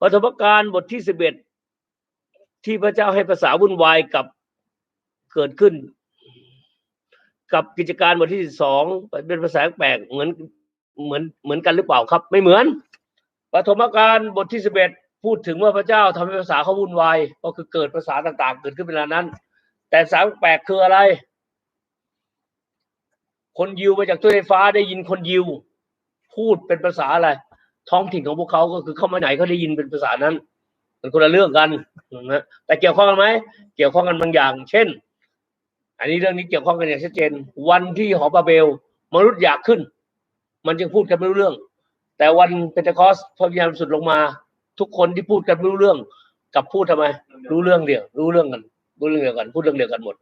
ปฐมกาลบทที่สิบเอ็ดที่พระเจ้าให้ภาษาวุ่นวายกับเกิดขึ้น กับกิจการบทที่สิบสองเป็นภาษาแปลกเหมือนเหมือนเหมือนกันหรือเปล่าครับ ไม่เหมือนปฐมกาลบทที่สิบเอ็ดพูดถึงว่าพระเจ้าทำให้ภาษาเขาวุ่นวายก็คือเกิดภาษาต่าง ๆ เกิดขึ้นเวลานั้น แต่ภาษาแปลกคืออะไร คนยิวมาจากตู้ไฟฟ้าได้ยินคนยิว พูดเป็นภาษาอะไร ท้องถิ่นของพวกเขาก็คือเข้ามาไหนเขาได้ยินเป็นภาษานั้นมันคนละเรื่องกันนะแต่เกี่ยวข้องกันไหมเกี่ยวข้องกันบางอย่าง เช่น อันนี้เรื่องนี้เกี่ยวข้องกันอย่างชัดเจน วันที่หอบาเบล มนุษย์อยากขึ้น มันจึงพูดกันไม่รู้เรื่อง แต่วันเปนเทคอสพระวิญญาณสุดลงมา ทุกคนที่พูดกันไม่รู้เรื่อง กับพูดทำไม รู้เรื่องเดียว รู้เรื่องกัน รู้เรื่องเดียวกัน พูดเรื่องเดียวกันหมด